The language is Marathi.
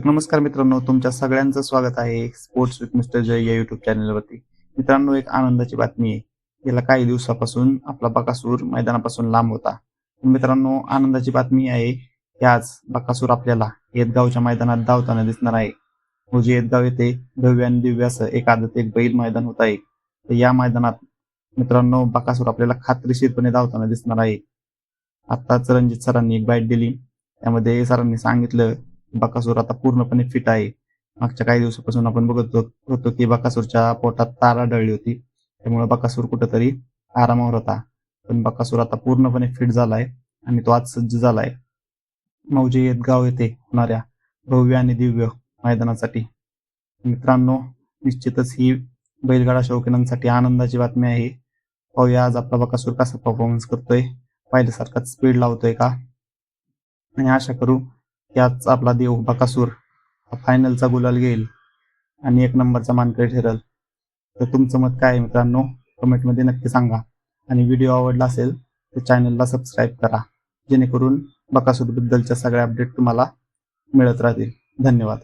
तर नमस्कार मित्रांनो तुमच्या सगळ्यांचं स्वागत आहे स्पोर्ट्स विथ मिस्टर जय या युट्यूब चॅनलवरती मित्रांनो एक आनंदाची बातमी आहे. गेल्या काही दिवसापासून आपला बकासूर मैदानापासून लांब होता. मित्रांनो आनंदाची बातमी आहे की आज बकासूर आपल्याला येतगावच्या मैदानात धावताना दिसणार आहे. म्हणजे जे येदगाव येथे भव्य आणि दिव्य असं एक आदत एक बैल मैदान होत आहे. तर या मैदानात मित्रांनो बकासूर आपल्याला खात्रीशीरपणे धावताना दिसणार आहे. आत्ताच रणजित सरांनी एक बाईट दिली. त्यामध्ये सरांनी सांगितलं बकासूर आता पूर्णपणे फिट आहे. मागच्या काही दिवसापासून आपण बघत होतो की बकासूरच्या पोटात तार आढळली होती. त्यामुळे बकासूर कुठंतरी आरामावर होता. पण बकासूर आता पूर्णपणे फिट झालाय आणि तो आज सज्ज झालाय. मौजे येदगाव येथे होणाऱ्या भव्य आणि दिव्य मैदानासाठी. मित्रांनो निश्चितच ही बैलगाडा शौकीनांसाठी आनंदाची बातमी आहे. पाहूया आज आपला बकासूर कसा परफॉर्मन्स करतोय. पाहिल्यासारखाच स्पीड लावतोय का? आणि आशा करू याच आपला देव बकासूर हा फायनलचा गुलाल घेईल आणि एक नंबरचा मानकरी ठरेल. तर तुमचं मत काय आहे मित्रांनो? कमेंटमध्ये नक्की सांगा. आणि व्हिडिओ आवडला असेल तर चॅनलला सबस्क्राईब करा. जेणेकरून बकासूरबद्दलच्या सगळ्या अपडेट तुम्हाला मिळत राहतील. धन्यवाद.